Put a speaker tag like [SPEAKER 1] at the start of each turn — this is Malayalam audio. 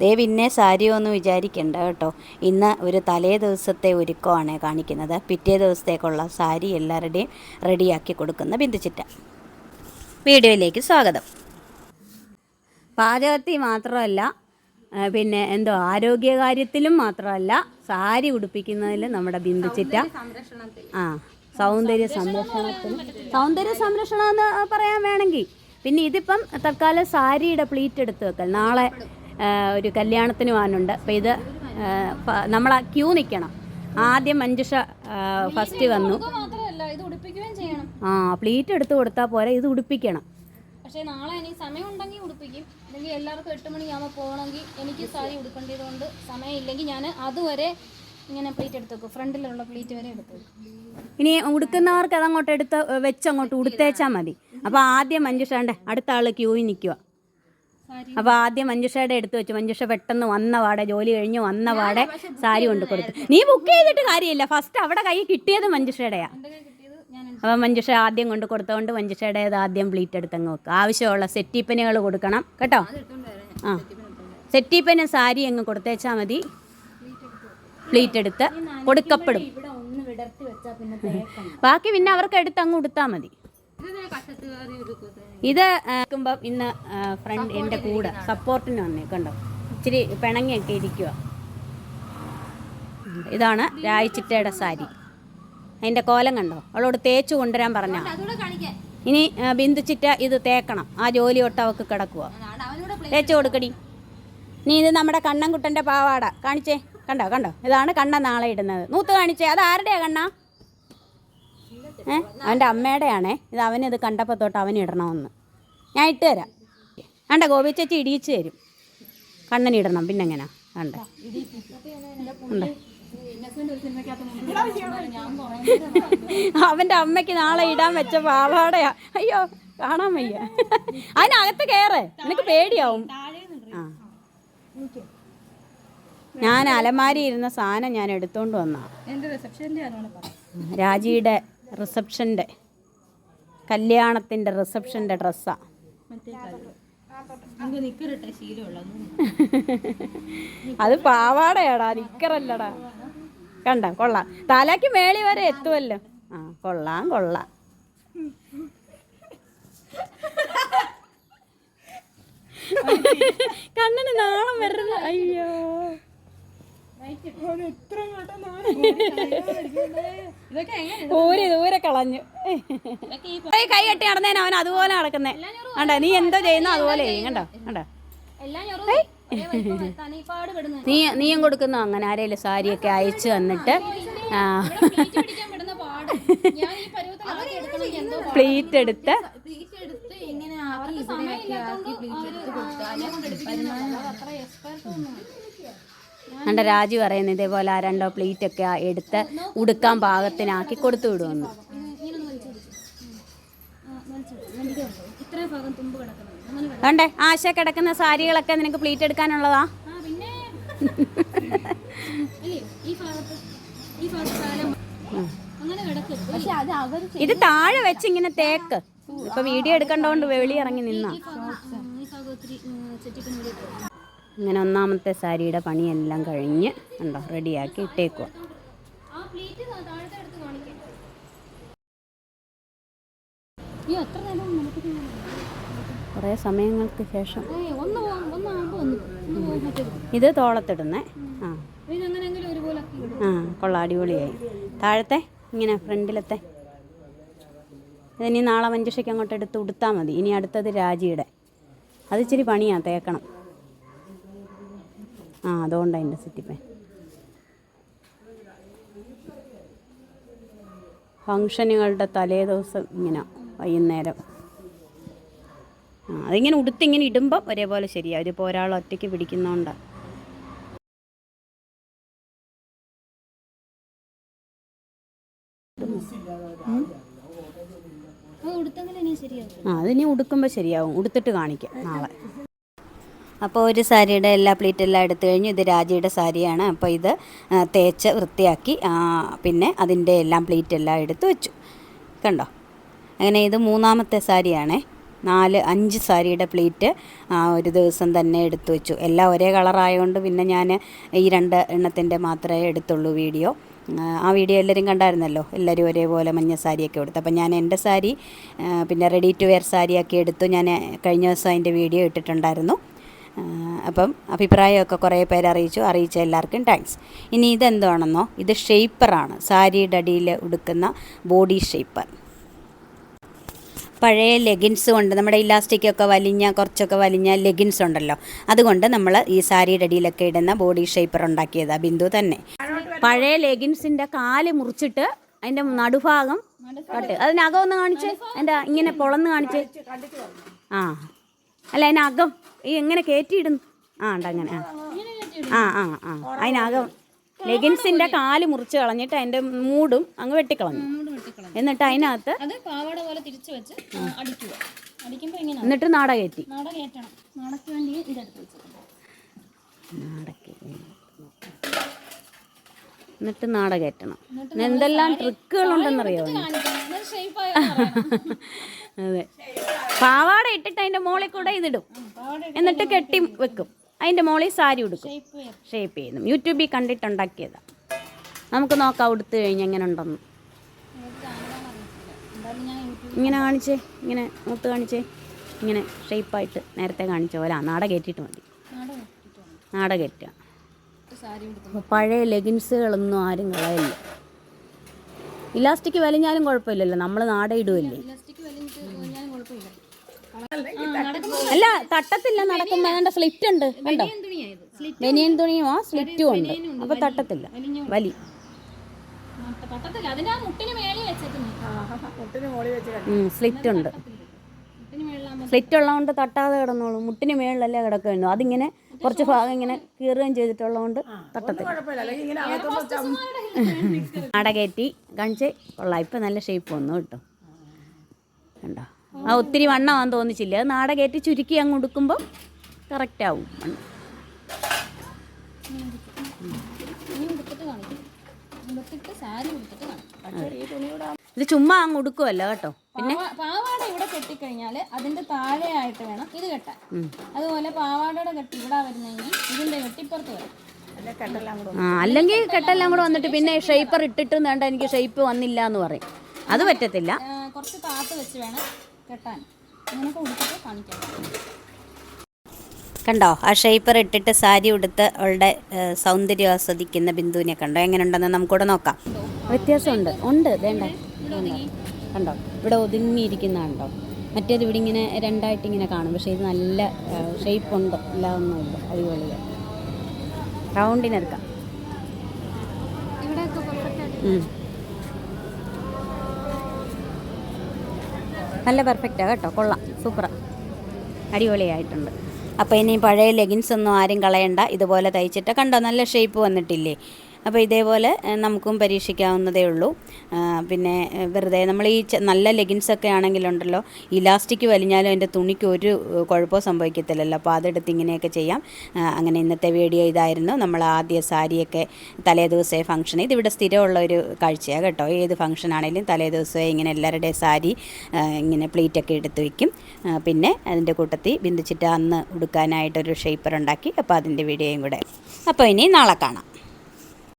[SPEAKER 1] ദേ പിന്നെ സാരിയോ ഒന്നും വിചാരിക്കണ്ട കേട്ടോ. ഇന്ന് ഒരു തലേ ദിവസത്തെ ഒരുക്കമാണ് കാണിക്കുന്നത്. പിറ്റേ ദിവസത്തേക്കുള്ള സാരി എല്ലാവരുടെയും റെഡിയാക്കി കൊടുക്കുന്ന ബിന്ദുച്ചിറ്റ വീഡിയോയിലേക്ക് സ്വാഗതം. പാചകത്തിൽ മാത്രമല്ല പിന്നെ എന്തോ ആരോഗ്യകാര്യത്തിലും മാത്രമല്ല സാരി ഉടുപ്പിക്കുന്നതിൽ നമ്മുടെ ബിന്ദുച്ചിറ്റ ആ സൗന്ദര്യ സംരക്ഷണത്തിന് സൗന്ദര്യ സംരക്ഷണം എന്ന് പറയാൻ വേണമെങ്കിൽ പിന്നെ ഇതിപ്പം തൽക്കാലം സാരിയുടെ പ്ലീറ്റ് എടുത്ത് വെക്കൽ. നാളെ ഒരു കല്യാണത്തിന് പോകാനുണ്ട്. അപ്പോൾ ഇത് നമ്മൾ ആ ക്യൂ നിൽക്കണം ആദ്യം മഞ്ജുഷ ഫസ്റ്റ് വന്നു. ആ പ്ലീറ്റ് എടുത്ത് കൊടുത്താൽ പോരെ ഇത് ഉടുപ്പിക്കണം.
[SPEAKER 2] പക്ഷേ നാളെ എനിക്ക് സമയം ഉണ്ടെങ്കിൽ ഉടുപ്പിക്കും. അല്ലെങ്കിൽ എല്ലാവർക്കും എട്ട് മണിയാകുമ്പോൾ പോകണമെങ്കിൽ എനിക്ക് സാരി ഉടുക്കേണ്ടത് കൊണ്ട് സമയമില്ലെങ്കിൽ ഞാൻ അതുവരെ ഇങ്ങനെ പ്ലേറ്റ് എടുത്ത് വെക്കും. ഫ്രണ്ടിലുള്ള പ്ലേറ്റ് വരെ എടുത്ത്
[SPEAKER 1] ഇനി ഉടുക്കുന്നവർക്ക് അതങ്ങോട്ട് എടുത്ത് വെച്ചങ്ങോട്ട് ഉടുത്തേച്ചാൽ മതി. അപ്പോൾ ആദ്യം മഞ്ജുഷ അടുത്ത ആൾ ക്യൂവിൽ നിൽക്കുക അപ്പോൾ ആദ്യം മഞ്ജുഷയുടെ എടുത്തു വെച്ചു. മഞ്ജുഷ പെട്ടെന്ന് വന്ന പാടെ ജോലി കഴിഞ്ഞ് വന്ന പാടെ സാരി കൊണ്ട് കൊടുത്തു നീ ബുക്ക് ചെയ്തിട്ട് കാര്യമില്ല. ഫസ്റ്റ് അവിടെ കൈ കിട്ടിയത് മഞ്ജുഷയുടെയാ. അപ്പോൾ മഞ്ജുഷ ആദ്യം കൊണ്ട് കൊടുത്തോണ്ട് മഞ്ജുഷയുടേത് ആദ്യം പ്ലീറ്റ് എടുത്തങ്ങ് വെക്കുക ആവശ്യമുള്ള സെറ്റിപ്പനുകൾ കൊടുക്കണം. കേട്ടോ? ആ. സെറ്റിപ്പന് സാരി അങ്ങ് കൊടുത്തേച്ചാൽ മതി. ബ്ലീറ്റ് എടുത്ത് കൊടുക്കപ്പെടും. ബാക്കി പിന്നെ അവർക്ക് എടുത്ത് അങ്ങ് കൊടുത്താൽ മതി. ഇത് നോക്കുമ്പോൾ ഇന്ന് ഫ്രണ്ട് എന്റെ കൂടെ സപ്പോർട്ടിന് വന്നേ കണ്ടോ? ഇച്ചിരി പിണങ്ങിയൊക്കെ ഇരിക്കുക ഇതാണ് രായച്ചിട്ടയുടെ സാരി. അതിന്റെ കോലം കണ്ടോ? അവളോട് തേച്ച് കൊണ്ടുവരാൻ പറഞ്ഞ ഇനി ബിന്ദുച്ചിറ്റ ഇത് തേക്കണം. ആ ജോലി തൊട്ട് അവൾക്ക് കിടക്കുക തേച്ചു കൊടുക്കടി. നീ ഇത് നമ്മുടെ കണ്ണൻകുട്ടന്റെ പാവാട. കാണിച്ചേ. കണ്ടോ കണ്ടോ? ഇതാണ് കണ്ണൻ നാളെ ഇടുന്നത്. നൂത്ത് കാണിച്ചേ. അത് ആരുടെയാ കണ്ണ? ഏ? അവന്റെ അമ്മയുടെയാണേ. ഇത് അവനിത് കണ്ടപ്പോൾ തൊട്ട് അവൻ ഇടണമെന്ന്. ഞാൻ ഇട്ട് തരാം. വേണ്ട ഗോപി ചേച്ചി ഇടിയിച്ച് തരും. കണ്ണൻ ഇടണം. പിന്നെ എങ്ങനെ? വേണ്ട ഉണ്ട് അവന്റെ അമ്മയ്ക്ക് നാളെ ഇടാൻ വെച്ച പാവാടയാ. അയ്യോ കാണാൻ വയ്യ. അതിനകത്ത് കയറ് നിനക്ക് പേടിയാവും. ആ. ഞാൻ അലമാരി ഇരുന്ന സാധനം ഞാൻ എടുത്തോണ്ട് വന്നാ. രാജിയുടെ
[SPEAKER 2] റിസപ്ഷന്റെ കല്യാണത്തിന്റെ റിസപ്ഷന്റെ ഡ്രസ്സാണ്
[SPEAKER 1] അത് പാവാടയാടാ നിക്കറല്ലടാ. കണ്ട കൊള്ളാം. തലയ്ക്ക് മേളി വരെ എത്തുമല്ലോ ആ കൊള്ളാം കൊള്ളാം. കണ്ണന് നാണം വരുന്നു അയ്യോ. ഊരി ദൂരെ കളഞ്ഞു. കൈ കെട്ടി നടന്നേന് അവൻ അതുപോലെ നടക്കുന്നേ. കണ്ട? നീ എന്തോ ചെയ്യുന്ന അതുപോലെ ചെയ്യും കണ്ടോ? കണ്ടോ? നീ നീയും കൊടുക്കുന്നു? അങ്ങനെ ആരെങ്കിലും സാരിയൊക്കെ അയച്ചു തന്നിട്ട്
[SPEAKER 2] പ്ലേറ്റ്
[SPEAKER 1] എടുത്ത്?
[SPEAKER 2] ഇങ്ങനെ
[SPEAKER 1] എന്റെ രാജു പറയുന്നത് ഇതേപോലെ ആ രണ്ടോ പ്ലേറ്റൊക്കെ എടുത്ത് ഉടുക്കാൻ പാകത്തിനാക്കി കൊടുത്തു വിടുമെന്ന്. വേണ്ടേ ആശ കിടക്കുന്ന സാരികളൊക്കെ നിനക്ക് പ്ലീറ്റ് എടുക്കാനുള്ളതാ? ഇത് താഴെ വെച്ച് ഇങ്ങനെ തേക്ക്. ഇപ്പൊ വീഡിയോ എടുക്കണ്ടോണ്ട് വെളി ഇറങ്ങി നിന്നാ ഇങ്ങനെ ഒന്നാമത്തെ സാരിയുടെ പണിയെല്ലാം കഴിഞ്ഞ് ഉണ്ടോ റെഡിയാക്കി ഇട്ടേക്കുക കുറേ സമയങ്ങൾക്ക് ശേഷം. ഇത് തോളത്തിടുന്നേ. ആ. ആ കൊള്ളാം അടിപൊളിയായി. താഴത്തെ ഇങ്ങനെ ഫ്രണ്ടിലത്തെ. ഇതിനി നാളെ മഞ്ജുഷയ്ക്ക് അങ്ങോട്ട് എടുത്ത് ഉടുത്താൽ മതി. ഇനി അടുത്തത് രാജിയുടെ. അതിച്ചിരി പണിയാ തേക്കണം. ആ അതുകൊണ്ട് അതിന്റെ പേ ഫങ്ഷനുകളുടെ തലേ ദിവസം ഇങ്ങനെ വൈകുന്നേരം. ആ അതിങ്ങനെ ഉടുത്തിങ്ങനെ ഇടുമ്പം ഒരേപോലെ ശരിയാണ് ഇതിപ്പോൾ ഒരാൾ ഒറ്റയ്ക്ക് പിടിക്കുന്നതുകൊണ്ടാണ് ആ അതിനി ഉടുക്കുമ്പോൾ ശരിയാവും. ഉടുത്തിട്ട് കാണിക്കാം നാളെ. അപ്പോൾ ഒരു സാരിയുടെ എല്ലാ പ്ലീറ്റ് എല്ലാം എടുത്തു കഴിഞ്ഞു. ഇത് രാജിയുടെ സാരിയാണ്. അപ്പോൾ ഇത് തേച്ച് വൃത്തിയാക്കി പിന്നെ അതിന്റെ എല്ലാം പ്ലീറ്റ് എല്ലാം എടുത്ത് വെച്ചു. കണ്ടോ? അങ്ങനെ ഇത് മൂന്നാമത്തെ സാരിയാണേ. നാല് അഞ്ച് സാരിയുടെ പ്ലീറ്റ് ഒരു ദിവസം തന്നെ എടുത്തു വെച്ചു. എല്ലാം ഒരേ കളറായതുകൊണ്ട് പിന്നെ ഞാൻ ഈ രണ്ട് എണ്ണത്തിന്റെ മാത്രമേ എടുത്തുള്ളൂ വീഡിയോ. ആ, വീഡിയോ എല്ലാവരും കണ്ടായിരുന്നല്ലോ? എല്ലാവരും ഒരേപോലെ മഞ്ഞ സാരിയൊക്കെ എടുത്തു. അപ്പം ഞാൻ എന്റെ സാരി പിന്നെ റെഡി ടു വെയർ സാരിയൊക്കെ എടുത്തു. ഞാൻ കഴിഞ്ഞ ദിവസം അതിന്റെ വീഡിയോ ഇട്ടിട്ടുണ്ടായിരുന്നു. അപ്പം അഭിപ്രായമൊക്കെ കുറേ പേര് അറിയിച്ചു. അറിയിച്ച എല്ലാവർക്കും താങ്ക്സ് ഇനി ഇതെന്താണെന്നോ? ഇത് ഷെയ്പ്പറാണ് സാരിയുടെ അടിയിൽ ഉടുക്കുന്ന ബോഡി ഷെയ്പ്പർ പഴയ ലെഗിൻസ് കൊണ്ട് നമ്മുടെ ഇലാസ്റ്റിക്കൊക്കെ വലിഞ്ഞ കുറച്ചൊക്കെ വലിഞ്ഞ ലെഗിൻസ് ഉണ്ടല്ലോ. അതുകൊണ്ട് നമ്മൾ ഈ സാരിയുടെ അടിയിലൊക്കെ ഇടുന്ന ബോഡി ഷേപ്പർ ഉണ്ടാക്കിയതാണ് ബിന്ദു തന്നെ. പഴയ ലെഗിൻസിന്റെ കാൽ മുറിച്ചിട്ട് അതിന്റെ നടുഭാഗം കട്ട്. അതിനകം ഒന്ന് കാണിച്ച്. അതിന്റെ ഇങ്ങനെ പൊളന്ന് കാണിച്ച്? ആ. അല്ല അതിനകം ഈ എങ്ങനെ കയറ്റിയിടുന്നു ആ ഉണ്ട് അങ്ങനെ ആ. ആ ആ ആ. അതിനകം ലെഗിൻസിന്റെ കാൽ മുറിച്ച് കളഞ്ഞിട്ട് അതിന്റെ മൂടും അങ്ങ് വെട്ടിക്കളഞ്ഞു. എന്നിട്ട് അതിനകത്ത് എന്നിട്ട് നാട കയറ്റി എന്നിട്ട് നാട കയറ്റണം എന്തെല്ലാം ട്രിക്കുകളുണ്ടെന്നറിയോ അതെ. പാവാട ഇട്ടിട്ട് അതിന്റെ മോളിൽ കൂടെ ഇതിടും. എന്നിട്ട് കെട്ടി വെക്കും. അതിന്റെ മോളിൽ സാരി ഉടുക്കും.
[SPEAKER 2] ഷേപ്പ് ചെയ്യാം
[SPEAKER 1] ചെയ്യുന്നു. യൂട്യൂബിൽ കണ്ടിട്ടുണ്ടാക്കിയതാണ് നമുക്ക് നോക്കാം ഉടുത്ത് കഴിഞ്ഞ് എങ്ങനെ ഉണ്ടെന്ന്. ഇങ്ങനെ കാണിച്ചേ ഇങ്ങനെ മൂത്ത് കാണിച്ചേ. ഇങ്ങനെ ഷേപ്പായിട്ട് നേരത്തെ കാണിച്ച പോലെ നാട കയറ്റിയിട്ട് മതി.
[SPEAKER 2] നാട
[SPEAKER 1] അപ്പോൾ പഴയ ലെഗിൻസുകളൊന്നും ആരും കളയില്ല. ഇലാസ്റ്റിക് വലിഞ്ഞാലും കുഴപ്പമില്ലല്ലോ. നമ്മൾ നാട ഇടുമല്ലേ
[SPEAKER 2] ഇലാസ്റ്റിക് വലിഞ്ഞിട്ട് ഞാൻ കുഴപ്പമില്ല ആ, നടക്കുമ്പോൾ
[SPEAKER 1] അല്ല തട്ടത്തില്ല നടക്കുന്ന സ്ലിറ്റ് ഉണ്ട് കണ്ടോ?
[SPEAKER 2] ബനിയൻ
[SPEAKER 1] തുണിയും ആ സ്ലിറ്റും ഉണ്ട്. അപ്പൊ തട്ടത്തില്ല. വലി. സ്ലിറ്റ് ഉണ്ട്. സ്ലിറ്റ് ഉള്ളതുകൊണ്ട് തട്ടാതെ കിടന്നോളൂ. മുട്ടിന് മേളിലല്ലേ കിടക്കുന്നു അതിങ്ങനെ കുറച്ച് ഭാഗം ഇങ്ങനെ കീറുകയും ചെയ്തിട്ടുള്ളതുകൊണ്ട് തട്ടത്തില്ല. അടകേറ്റി കാണിച്ച് കൊള്ളാം. ഇപ്പം നല്ല ഷേപ്പ് വന്നു കേട്ടോ. കണ്ടോ? ആ ഒത്തിരി വണ്ണമാന്ന് തോന്നിച്ചില്ല? അത് നാട കയറ്റി ചുരുക്കി അങ്ങ് ഉടുക്കുമ്പോൾ കറക്റ്റ് ആവും ഇത് ചുമ്മാ അങ്ങ് ഉടുക്കുമല്ലോ കേട്ടോ.
[SPEAKER 2] പിന്നെ? പാവാട ഇവിടെ കെട്ടിക്കഴിഞ്ഞാൽ അതിന്റെ താഴെയായിട്ട് വേണം ഇത് കെട്ടാൻ. അതുപോലെ പാവാടയുടെ കെട്ടി ഇവിടെ വരുന്നെങ്കിൽ ഇതിന്റെ കെട്ടിപ്പുറത്ത് വരും.
[SPEAKER 1] ആ അല്ലെങ്കിൽ കെട്ടെല്ലാം കൂടെ വന്നിട്ട് പിന്നെ ഷേപ്പർ ഇട്ടിട്ട് വേണ്ട എനിക്ക് ഷേപ്പ് വന്നില്ല എന്ന് പറയും. അത് പറ്റത്തില്ല.
[SPEAKER 2] കുറച്ച് കാത്ത് വെച്ച് വേണം കെട്ടാൻ. അങ്ങനെ കൊടുത്തിട്ട് കാണിക്കാം.
[SPEAKER 1] കണ്ടോ? ആ ഷേപ്പർ ഇട്ടിട്ട് സാരി ഉടുത്ത് അവളുടെ സൗന്ദര്യം ആസ്വദിക്കുന്ന ബിന്ദുവിനെ കണ്ടോ? എങ്ങനെയുണ്ടെന്ന് നമുക്കൂടെ നോക്കാം. വ്യത്യാസമുണ്ട്. ഉണ്ട്. വേണ്ട. കണ്ടോ? ഇവിടെ ഒതുങ്ങിയിരിക്കുന്നതാണ്ടോ മറ്റേത് ഇവിടെ ഇങ്ങനെ രണ്ടായിട്ട് ഇങ്ങനെ കാണും. പക്ഷേ ഇത് നല്ല ഷേപ്പ് ഉണ്ട്? എല്ലാം ഒന്നുമില്ല അടിപൊളിയാണ് റൗണ്ടിനെടുക്കാം നല്ല പെർഫെക്റ്റാണ് കേട്ടോ കൊള്ളാം സൂപ്പറാണ് അടിപൊളിയായിട്ടുണ്ട്. അപ്പോൾ ഇനി പഴയ ലെഗിൻസ് ഒന്നും ആരും കളയണ്ട ഇതുപോലെ തയ്ച്ചിട്ട്. കണ്ടോ നല്ല ഷേപ്പ് വന്നിട്ടില്ലേ? അപ്പോൾ ഇതേപോലെ നമുക്കും പരീക്ഷിക്കാവുന്നതേ ഉള്ളൂ. പിന്നെ വെറുതെ നമ്മൾ ഈ നല്ല ലെഗിൻസൊക്കെ ആണെങ്കിലുണ്ടല്ലോ ഇലാസ്റ്റിക് വലിഞ്ഞാലും അതിന്റെ തുണിക്ക് ഒരു കുഴപ്പമോ സംഭവിക്കത്തില്ലല്ലോ. അപ്പോൾ അതെടുത്ത് ഇങ്ങനെയൊക്കെ ചെയ്യാം. അങ്ങനെ ഇന്നത്തെ വീഡിയോ ഇതായിരുന്നു. നമ്മൾ ആദ്യ സാരിയൊക്കെ തലേ ദിവസമേ ഫംഗ്ഷൻ ഇതിവിടെ സ്ഥിരമുള്ള ഒരു കാഴ്ചയാണ് കേട്ടോ. ഏത് ഫംഗ്ഷൻ ആണെങ്കിലും തലേ ദിവസമേ ഇങ്ങനെ എല്ലാവരുടെയും സാരി ഇങ്ങനെ പ്ലേറ്റൊക്കെ എടുത്ത് വയ്ക്കും പിന്നെ അതിന്റെ കൂട്ടത്തിൽ ബിന്ദിച്ചിട്ട് അന്ന് ഉടുക്കാനായിട്ടൊരു ഷേപ്പർ ഉണ്ടാക്കി. അപ്പോൾ അതിന്റെ വീഡിയോയും കൂടെ. അപ്പോൾ ഇനി നാളെ കാണാം.